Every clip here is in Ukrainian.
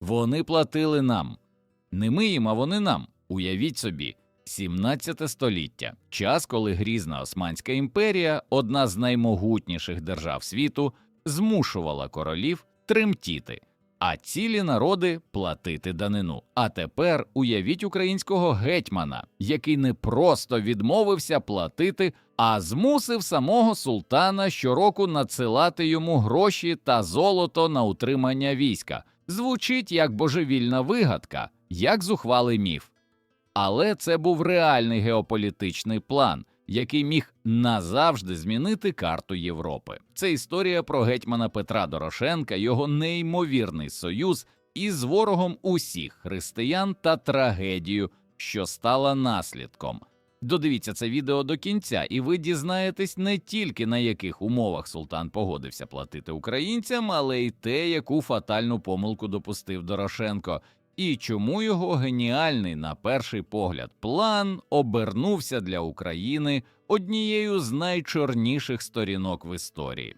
Вони платили нам. Не ми їм, а вони нам. Уявіть собі, 17 століття, час, коли грізна Османська імперія, одна з наймогутніших держав світу, змушувала королів тремтіти, а цілі народи платити данину. А тепер уявіть українського гетьмана, який не просто відмовився платити, а змусив самого султана щороку надсилати йому гроші та золото на утримання війська. Звучить як божевільна вигадка, як зухвалий міф. Але це був реальний геополітичний план, який міг назавжди змінити карту Європи. Це історія про гетьмана Петра Дорошенка, його неймовірний союз із ворогом усіх християн та трагедію, що стала наслідком. Додивіться це відео до кінця, і ви дізнаєтесь не тільки на яких умовах султан погодився платити українцям, але й те, яку фатальну помилку допустив Дорошенко, і чому його геніальний на перший погляд план обернувся для України однією з найчорніших сторінок в історії.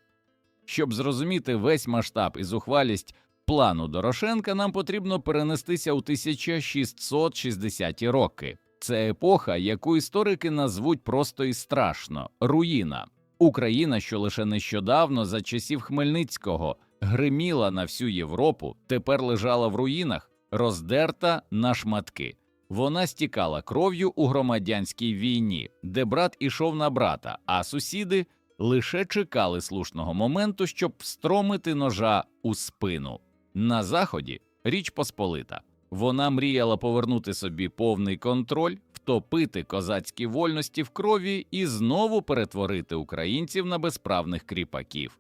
Щоб зрозуміти весь масштаб і зухвалість плану Дорошенка, нам потрібно перенестися у 1660-ті роки. Це епоха, яку історики назвуть просто і страшно руїна. Україна, що лише нещодавно за часів Хмельницького гриміла на всю Європу, тепер лежала в руїнах, роздерта на шматки. Вона стікала кров'ю у громадянській війні, де брат ішов на брата, а сусіди лише чекали слушного моменту, щоб встромити ножа у спину. На заході річ Посполита. Вона мріяла повернути собі повний контроль, втопити козацькі вольності в крові і знову перетворити українців на безправних кріпаків.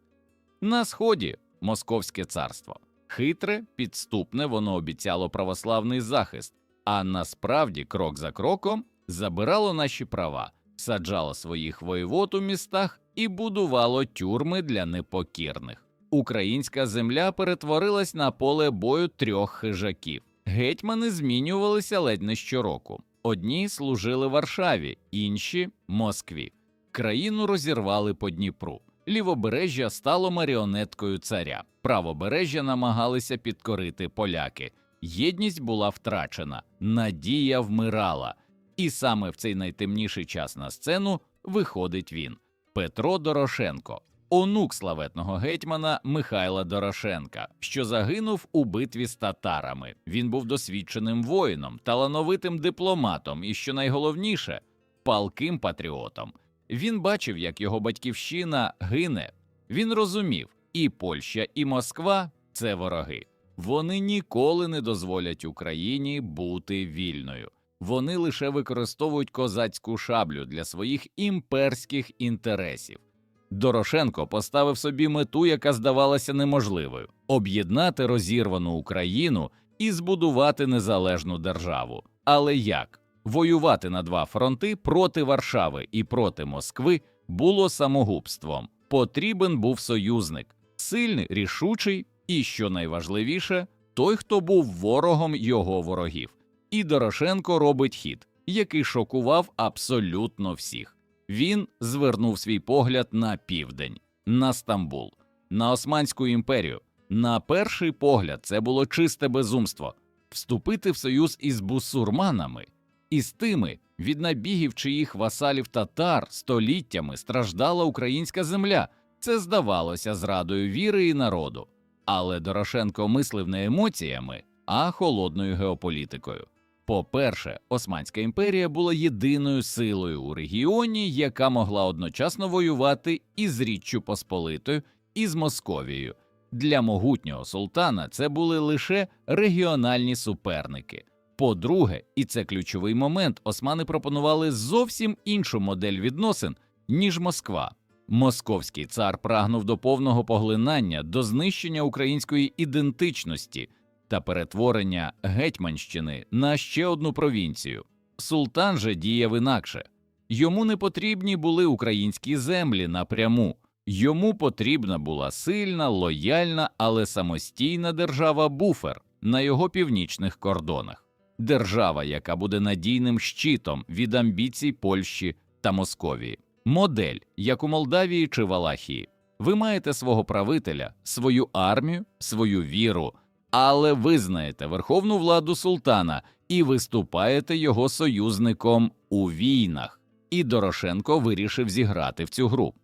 На сході Московське царство. Хитре, підступне, воно обіцяло православний захист, а насправді, крок за кроком, забирало наші права, саджало своїх воєвод у містах і будувало тюрми для непокірних. Українська земля перетворилась на поле бою трьох хижаків. Гетьмани змінювалися ледь не щороку. Одні служили Варшаві, інші Москві. Країну розірвали по Дніпру. Лівобережжя стало маріонеткою царя. Правобережжя намагалися підкорити поляки. Єдність була втрачена, надія вмирала. І саме в цей найтемніший час на сцену виходить він Петро Дорошенко, онук славетного гетьмана Михайла Дорошенка, що загинув у битві з татарами. Він був досвідченим воїном, талановитим дипломатом і, що найголовніше, палким патріотом. Він бачив, як його батьківщина гине. Він розумів, і Польща, і Москва це вороги. Вони ніколи не дозволять Україні бути вільною. Вони лише використовують козацьку шаблю для своїх імперських інтересів. Дорошенко поставив собі мету, яка здавалася неможливою об'єднати розірвану Україну і збудувати незалежну державу. Але як? Воювати на два фронти проти Варшави і проти Москви було самогубством. Потрібен був союзник, сильний, рішучий і, що найважливіше, той, хто був ворогом його ворогів. І Дорошенко робить хід, який шокував абсолютно всіх. Він звернув свій погляд на південь, на Стамбул, на Османську імперію. На перший погляд, це було чисте безумство вступити в союз із бусурманами і з тими, від набігів чиїх васалів татар століттями страждала українська земля. Це здавалося зрадою віри і народу. Але Дорошенко мислив не емоціями, а холодною геополітикою. По-перше, Османська імперія була єдиною силою у регіоні, яка могла одночасно воювати і з Річчю Посполитою, і з Московією. Для могутнього султана це були лише регіональні суперники. По-друге, і це ключовий момент, османи пропонували зовсім іншу модель відносин, ніж Москва. Московський цар прагнув до повного поглинання, до знищення української ідентичності та перетворення Гетьманщини на ще одну провінцію. Султан же діяв інакше. Йому не потрібні були українські землі напряму. Йому потрібна була сильна, лояльна, але самостійна держава буфер на його північних кордонах, держава, яка буде надійним щитом від амбіцій Польщі та Московії, модель, як у Молдавії чи Валахії. Ви маєте свого правителя, свою армію, свою віру, але визнаєте верховну владу султана і виступаєте його союзником у війнах. І Дорошенко вирішив зіграти в цю гру.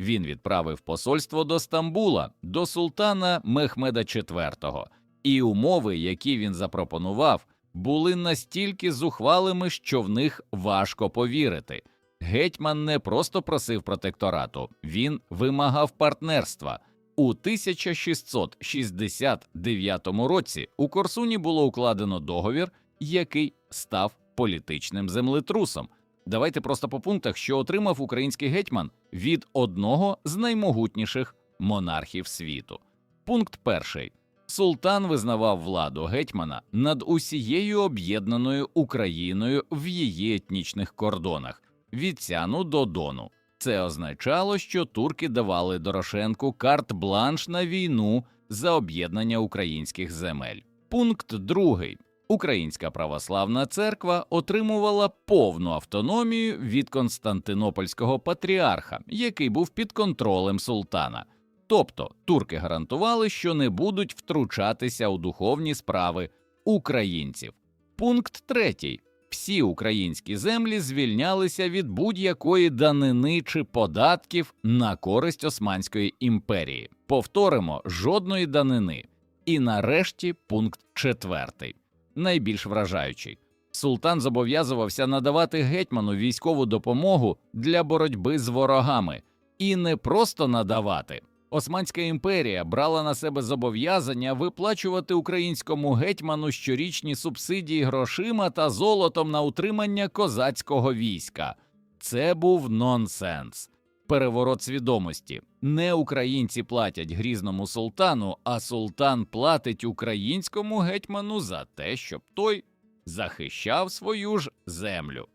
Він відправив посольство до Стамбула до султана Мехмеда IV, і умови, які він запропонував, були настільки зухвалими, що в них важко повірити. Гетьман не просто просив протекторату, він вимагав партнерства. У 1669 році у Корсуні було укладено договір, який став політичним землетрусом. Давайте просто по пунктах, що отримав український гетьман від одного з наймогутніших монархів світу. Пункт перший. Султан визнавав владу гетьмана над усією об'єднаною Україною в її етнічних кордонах від Сяну до Дону. Це означало, що турки давали Дорошенку карт-бланш на війну за об'єднання українських земель. Пункт другий. Українська православна церква отримувала повну автономію від Константинопольського патріарха, який був під контролем султана. Тобто турки гарантували, що не будуть втручатися у духовні справи українців. Пункт третій. Всі українські землі звільнялися від будь-якої данини чи податків на користь Османської імперії. Повторимо, жодної данини. І нарешті пункт четвертий, найбільш вражаючий. Султан зобов'язувався надавати гетьману військову допомогу для боротьби з ворогами, і не просто надавати. Османська імперія брала на себе зобов'язання виплачувати українському гетьману щорічні субсидії грошима та золотом на утримання козацького війська. Це був нонсенс. Переворот свідомості. Не українці платять грізному султану, а султан платить українському гетьману за те, щоб той захищав свою ж землю.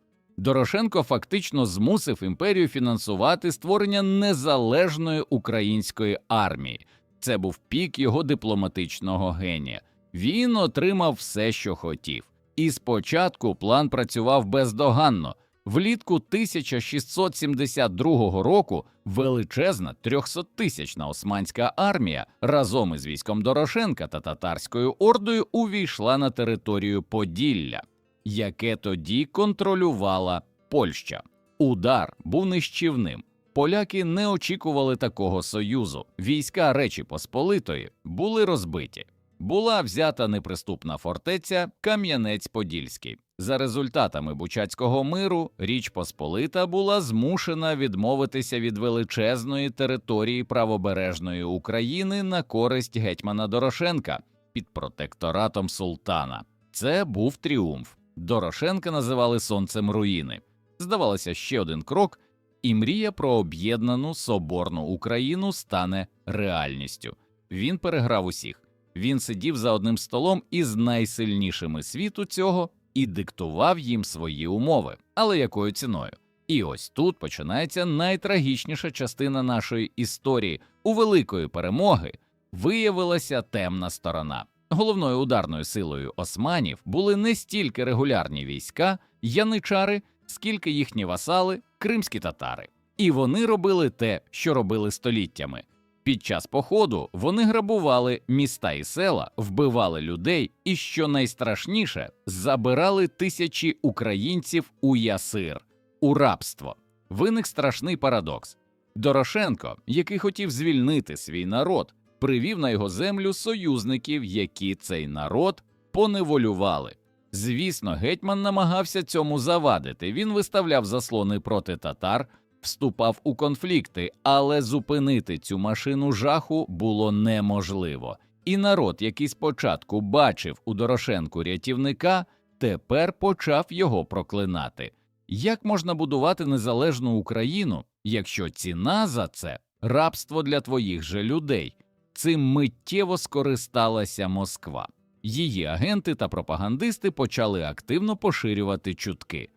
Дорошенко фактично змусив імперію фінансувати створення незалежної української армії. Це був пік його дипломатичного генія. Він отримав все, що хотів. І спочатку план працював бездоганно. Влітку 1672 року величезна 300-тисячна османська армія разом із військом Дорошенка та татарською ордою увійшла на територію Поділля яке тоді контролювала Польща. Удар був нищівним. Поляки не очікували такого союзу. Війська Речі Посполитої були розбиті. Була взята неприступна фортеця Кам'янець-Подільський. За результатами Бучацького миру Річ Посполита була змушена відмовитися від величезної території правобережної України на користь гетьмана Дорошенка під протекторатом султана. Це був тріумф. Дорошенка називали сонцем руїни. Здавалося, ще один крок, і мрія про об'єднану соборну Україну стане реальністю. Він переграв усіх. Він сидів за одним столом із найсильнішими світу цього і диктував їм свої умови, але якою ціною? І ось тут починається найтрагічніша частина нашої історії. У великої перемоги виявилася темна сторона. Головною ударною силою османів були не стільки регулярні війська, яничари, скільки їхні васали, кримські татари. І вони робили те, що робили століттями. Під час походу вони грабували міста і села, вбивали людей, і, що найстрашніше, забирали тисячі українців у ясир, у рабство. Виник страшний парадокс. Дорошенко, який хотів звільнити свій народ, привів на його землю союзників, які цей народ поневолювали. Звісно, гетьман намагався цьому завадити. Він виставляв заслони проти татар, вступав у конфлікти, але зупинити цю машину жаху було неможливо. І народ, який спочатку бачив у Дорошенку рятівника, тепер почав його проклинати. Як можна будувати незалежну Україну, якщо ціна за це рабство для твоїх же людей? Цим миттєво скористалася Москва. Її агенти та пропагандисти почали активно поширювати чутки.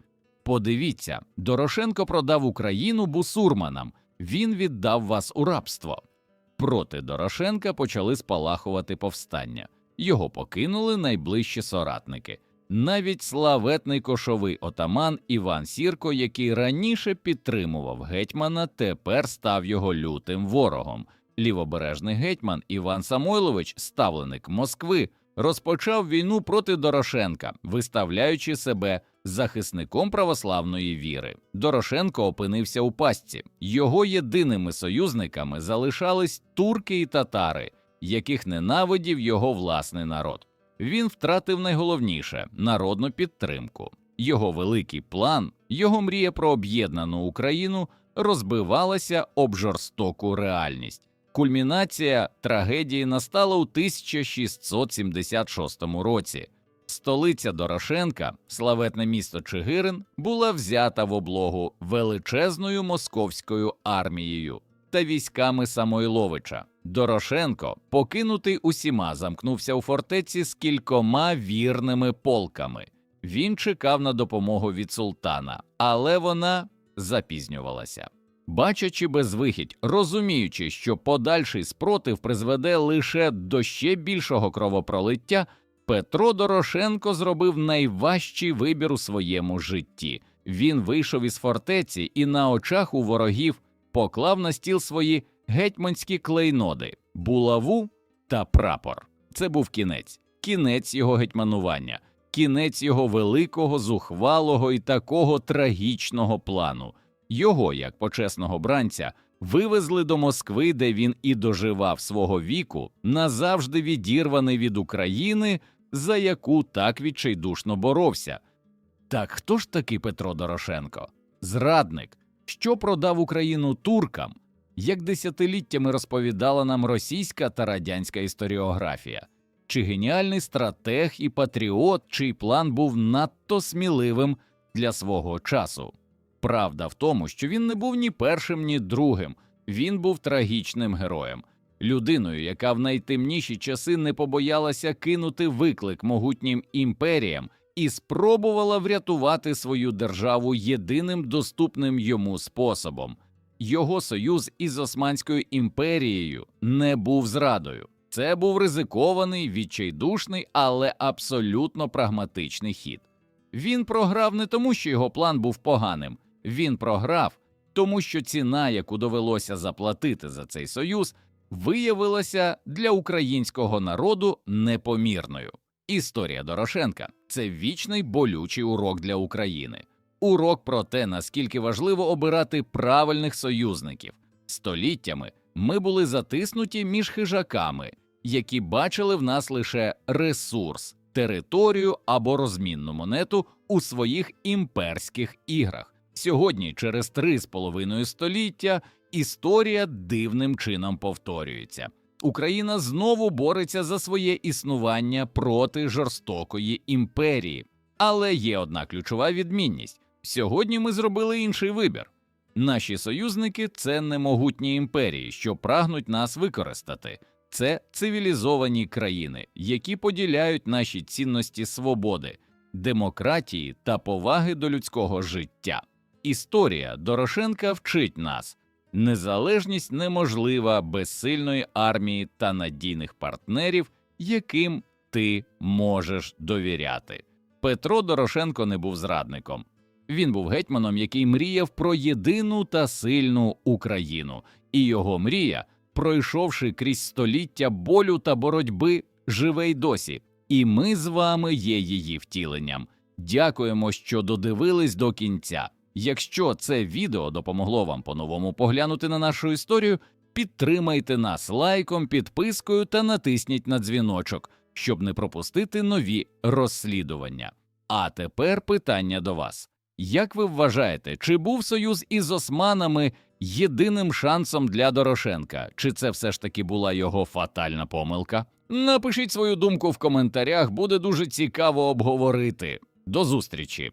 Подивіться, Дорошенко продав Україну бусурманам, він віддав вас у рабство. Проти Дорошенка почали спалахувати повстання. Його покинули найближчі соратники. Навіть славетний кошовий отаман Іван Сірко, який раніше підтримував гетьмана, тепер став його лютим ворогом. Лівобережний гетьман Іван Самойлович, ставленик Москви, розпочав війну проти Дорошенка, виставляючи себе захисником православної віри. Дорошенко опинився у пастці. Його єдиними союзниками залишались турки і татари, яких ненавидів його власний народ. Він втратив найголовніше народну підтримку. Його великий план, його мрія про об'єднану Україну розбивалася об жорстоку реальність. Кульмінація трагедії настала у 1676 році. Столиця Дорошенка, славетне місто Чигирин, була взята в облогу величезною московською армією та військами Самойловича. Дорошенко, покинутий усіма, замкнувся у фортеці з кількома вірними полками. Він чекав на допомогу від султана, але вона запізнювалася. Бачачи безвихідь, розуміючи, що подальший спротив призведе лише до ще більшого кровопролиття, Петро Дорошенко зробив найважчий вибір у своєму житті. Він вийшов із фортеці і на очах у ворогів поклав на стіл свої гетьманські клейноди, булаву та прапор. Це був кінець, кінець його гетьманування, кінець його великого, зухвалого і такого трагічного плану. Його, як почесного бранця, вивезли до Москви, де він і доживав свого віку, назавжди відірваний від України, за яку так відчайдушно боровся. Так хто ж таки Петро Дорошенко? Зрадник, що продав Україну туркам, як десятиліттями розповідала нам російська та радянська історіографія, чи геніальний стратег і патріот, чий план був надто сміливим для свого часу. Правда в тому, що він не був ні першим, ні другим, він був трагічним героєм, людиною, яка в найтемніші часи не побоялася кинути виклик могутнім імперіям і спробувала врятувати свою державу єдиним доступним йому способом. Його союз із Османською імперією не був зрадою. Це був ризикований, відчайдушний, але абсолютно прагматичний хід. Він програв не тому, що його план був поганим. Він програв, тому що ціна, яку довелося заплатити за цей союз, виявилася для українського народу непомірною. Історія Дорошенка це вічний болючий урок для України, урок про те, наскільки важливо обирати правильних союзників. Століттями ми були затиснуті між хижаками, які бачили в нас лише ресурс, територію або розмінну монету у своїх імперських іграх. Сьогодні, через три з половиною століття, історія дивним чином повторюється. Україна знову бореться за своє існування проти жорстокої імперії. Але є одна ключова відмінність: сьогодні ми зробили інший вибір. Наші союзники це не могутні імперії, що прагнуть нас використати. Це цивілізовані країни, які поділяють наші цінності свободи, демократії та поваги до людського життя. Історія Дорошенка вчить нас незалежність неможлива без сильної армії та надійних партнерів, яким ти можеш довіряти. Петро Дорошенко не був зрадником. Він був гетьманом, який мріяв про єдину та сильну Україну, і його мрія, пройшовши крізь століття болю та боротьби, живе й досі. І ми з вами є її втіленням. Дякуємо, що додивились до кінця. Якщо це відео допомогло вам по-новому поглянути на нашу історію, підтримайте нас лайком, підпискою та натисніть на дзвіночок, щоб не пропустити нові розслідування. А тепер питання до вас: як ви вважаєте, чи був союз із османами єдиним шансом для Дорошенка, чи це все ж таки була його фатальна помилка? Напишіть свою думку в коментарях, буде дуже цікаво обговорити. До зустрічі!